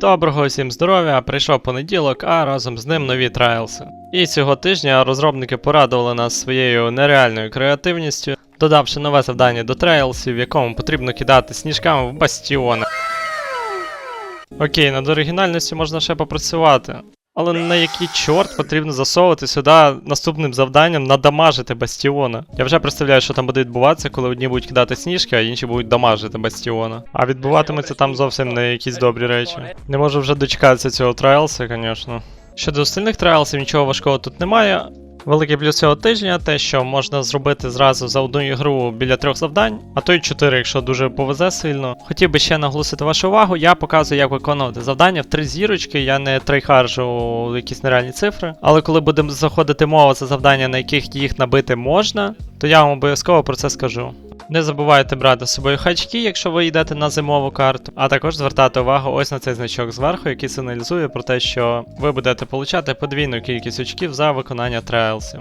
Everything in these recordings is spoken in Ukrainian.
Доброго всім здоров'я! Прийшов понеділок, а разом з ним нові трайлси. І цього тижня розробники порадували нас своєю нереальною креативністю, додавши нове завдання до трейлсів, в якому потрібно кидати сніжками в бастіони. Окей, над оригінальністю можна ще попрацювати. Але на який чорт потрібно засовувати сюди наступним завданням надамажити бастіона. Я вже представляю, що там буде відбуватися, коли одні будуть кидати сніжки, а інші будуть дамажити бастіона. А відбуватиметься там зовсім не якісь добрі речі. Не можу вже дочекатися цього трайлса, звісно. Щодо остальних трайлсів, нічого важкого тут немає. Великий плюс цього тижня те, що можна зробити зразу за одну ігру біля трьох завдань, а то й чотири, якщо дуже повезе сильно. Хотів би ще наголосити вашу увагу, я показую, як виконувати завдання в три зірочки, я не трейхаржу якісь нереальні цифри. Але коли буде заходити мова за завдання, на яких їх набити можна, то я вам обов'язково про це скажу. Не забувайте брати з собою хачки, якщо ви йдете на зимову карту, а також звертати увагу ось на цей значок зверху, який сигналізує про те, що ви будете получати подвійну кількість очків за виконання трейлсів.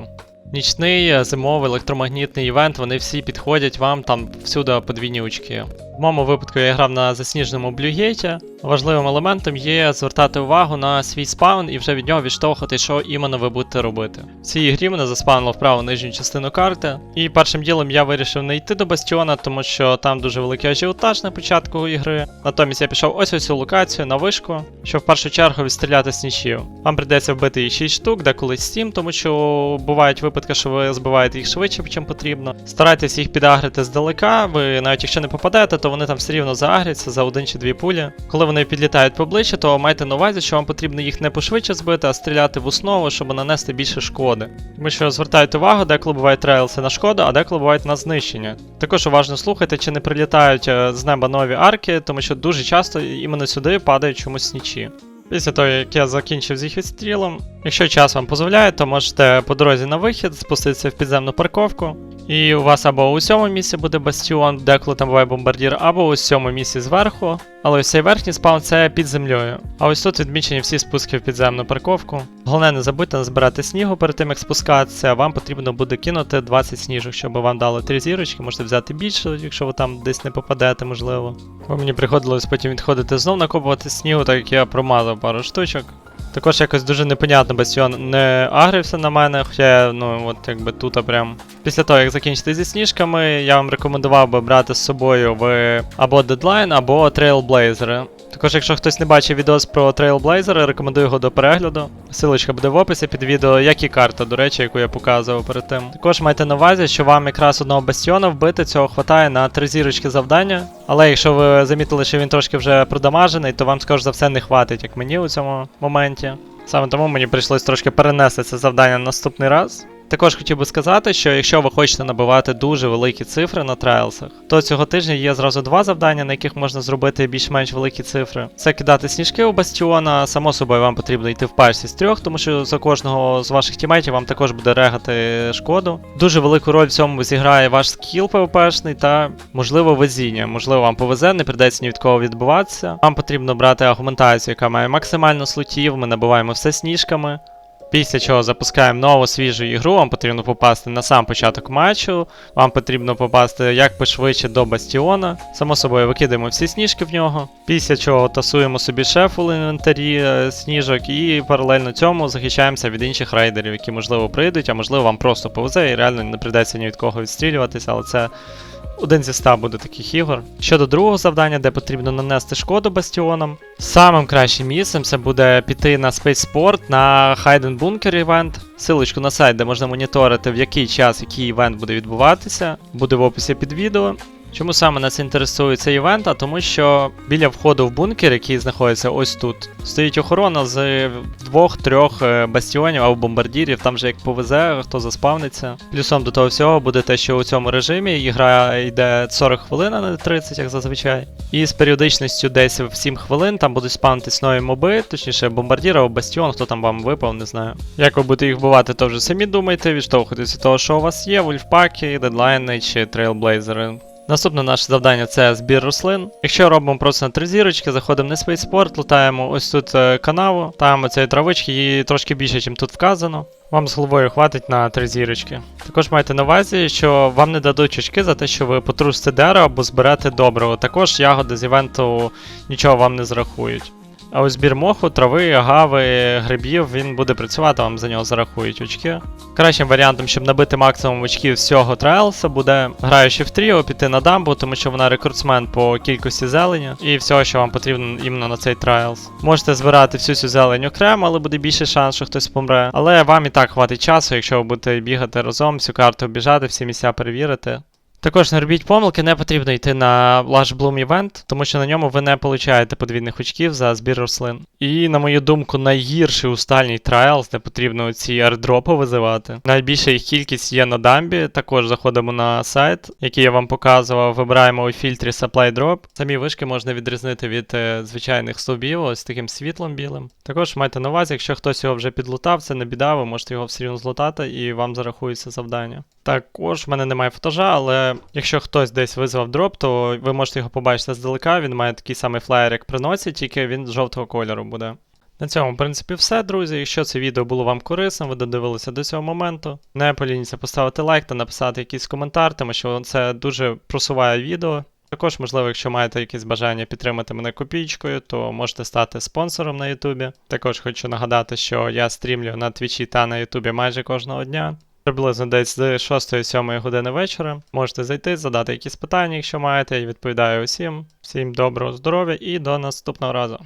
Нічний, е, зимовий, електромагнітний івент, вони всі підходять вам там всюди подвійні очки. В моєму випадку я грав на засніженому блюгейті. Важливим елементом є звертати увагу на свій спаун і вже від нього відштовхувати, що іменно ви будете робити. В цій грі мене заспавнило в праву нижню частину карти. І першим ділом я вирішив не йти до бастіона, тому що там дуже великий ажіотаж на початку ігри. Натомість я пішов ось ось цю локацію на вишку, щоб в першу чергу відстріляти снічів. Вам прийдеться вбити їх 6 штук, деколи 7, тому що бувають випадки, що ви збиваєте їх швидше, ніж потрібно. Старайтесь їх підагрити здалека, ви навіть якщо не попадете, то вони там все рівно заагряться за один чи дві пулі. Коли вони підлітають поближче, то майте на увазі, що вам потрібно їх не пошвидше збити, а стріляти в основу, щоб нанести більше шкоди. Тому що звертайте увагу, деколи бувають трейлси на шкоду, а деколи бувають на знищення. Також уважно слухайте, чи не прилітають е, з неба нові арки, тому що дуже часто іменно сюди падають чомусь снічі. Після того, як я закінчив з їх відстрілом, якщо час вам дозволяє, то можете по дорозі на вихід спуститися в підземну парковку. І у вас або у сьомому місці буде бастіон, деколи там буває бомбардір, або у сьомому місці зверху. Але ось цей верхній спаун це під землею. А ось тут відмічені всі спуски в підземну парковку. Головне, не забудьте назбирати снігу перед тим, як спускатися. Вам потрібно буде кинути 20 сніжок, щоб вам дали 3 зірочки. Можете взяти більше, якщо ви там десь не попадете, можливо. Бо мені приходилось потім відходити знов накопувати снігу, так як я промазав пару штучок. Також якось дуже непонятно, бастіон не агрився на мене, хоча, ну, от якби тут прям. Після того, як закінчити зі сніжками, я вам рекомендував би брати з собою в або Deadline, або Trailblazer. Також, якщо хтось не бачив відос про Trailblazer, рекомендую його до перегляду. Силочка буде в описі під відео, як і карта, до речі, яку я показував перед тим. Також майте на увазі, що вам якраз одного бастіона вбити цього хватає на три зірочки завдання. Але якщо ви замітили, що він трошки вже продамажений, то вам, скоріш за все, не хватить, як мені у цьому моменті. Саме тому мені прийшлось трошки перенести це завдання на наступний раз. Також хотів би сказати, що якщо ви хочете набивати дуже великі цифри на трайлсах, то цього тижня є зразу два завдання, на яких можна зробити більш-менш великі цифри. Це кидати сніжки у бастіона. Само собою вам потрібно йти в пачці з трьох, тому що за кожного з ваших тімейтів вам також буде регати шкоду. Дуже велику роль в цьому зіграє ваш скіл ПВПшний та, можливо, везіння. Можливо, вам повезе, не придеться ні від кого відбуватися. Вам потрібно брати аргументацію, яка має максимально слотів. Ми набиваємо все сніжками. Після чого запускаємо нову свіжу ігру, вам потрібно попасти на сам початок матчу, вам потрібно попасти як пошвидше до бастіона. Само собою викидаємо всі сніжки в нього. Після чого тасуємо собі шеф у інвентарі е, сніжок і паралельно цьому захищаємося від інших рейдерів, які можливо прийдуть, а можливо вам просто повезе і реально не прийдеться ні від кого відстрілюватися, але це. Один зі ста буде таких ігор. Щодо другого завдання, де потрібно нанести шкоду бастіонам. Самим кращим місцем це буде піти на Space Sport на Хайден Bunker івент. Силочку на сайт, де можна моніторити, в який час який івент буде відбуватися, буде в описі під відео. Чому саме нас інтересує цей івент? А тому що біля входу в бункер, який знаходиться ось тут, стоїть охорона з двох-трьох е, бастіонів або бомбардірів, там же як повезе, хто заспавниться. Плюсом до того всього буде те, що у цьому режимі ігра йде 40 хвилин, а не 30, як зазвичай. І з періодичністю десь в 7 хвилин там будуть спавнитись нові моби, точніше бомбардір або бастіон, хто там вам випав, не знаю. Як ви будете їх вбивати, то вже самі думайте, відштовхуйтесь від того, що у вас є, вульфпаки, дедлайни чи трейлблейзери. Наступне наше завдання це збір рослин. Якщо робимо просто на три зірочки, заходимо на Spaceport, лутаємо ось тут е, канаву, там цієї травички, її трошки більше, ніж тут вказано. Вам з головою хватить на три зірочки. Також майте на увазі, що вам не дадуть очки за те, що ви потрусите дерево або зберете добриво. Також ягоди з івенту нічого вам не зрахують. А ось збір моху, трави, агави, грибів, він буде працювати, вам за нього зарахують очки. Кращим варіантом, щоб набити максимум очків з цього трайлса, буде граючи в тріо, піти на дамбу, тому що вона рекордсмен по кількості зелені і всього, що вам потрібно іменно на цей трайлс. Можете збирати всю цю зелень окремо, але буде більше шанс, що хтось помре. Але вам і так хватить часу, якщо ви будете бігати разом, всю карту обіжати, всі місця перевірити. Також не робіть помилки, не потрібно йти на Lush Bloom Event, тому що на ньому ви не получаєте подвійних очків за збір рослин. І, на мою думку, найгірший устальний Trials, де потрібно ці airdропи визивати. Найбільша їх кількість є на дамбі. Також заходимо на сайт, який я вам показував. Вибираємо у фільтрі Supply Drop. Самі вишки можна відрізнити від е, звичайних стовбів, ось таким світлом білим. Також майте на увазі, якщо хтось його вже підлутав, це не біда, ви можете його все рівно злутати і вам зарахується завдання. Також в мене немає фотожа, але якщо хтось десь визвав дроп, то ви можете його побачити здалека. Він має такий самий флаєр, як приносить, тільки він жовтого кольору буде. На цьому, в принципі, все, друзі. Якщо це відео було вам корисним, ви додивилися до цього моменту. Не полініться поставити лайк та написати якийсь коментар, тому що це дуже просуває відео. Також, можливо, якщо маєте якесь бажання підтримати мене копійкою, то можете стати спонсором на Ютубі. Також хочу нагадати, що я стрімлю на Твічі та на Ютубі майже кожного дня. Приблизно десь з 6-7 години вечора. Можете зайти, задати якісь питання, якщо маєте. Я відповідаю усім. Всім доброго здоров'я і до наступного разу.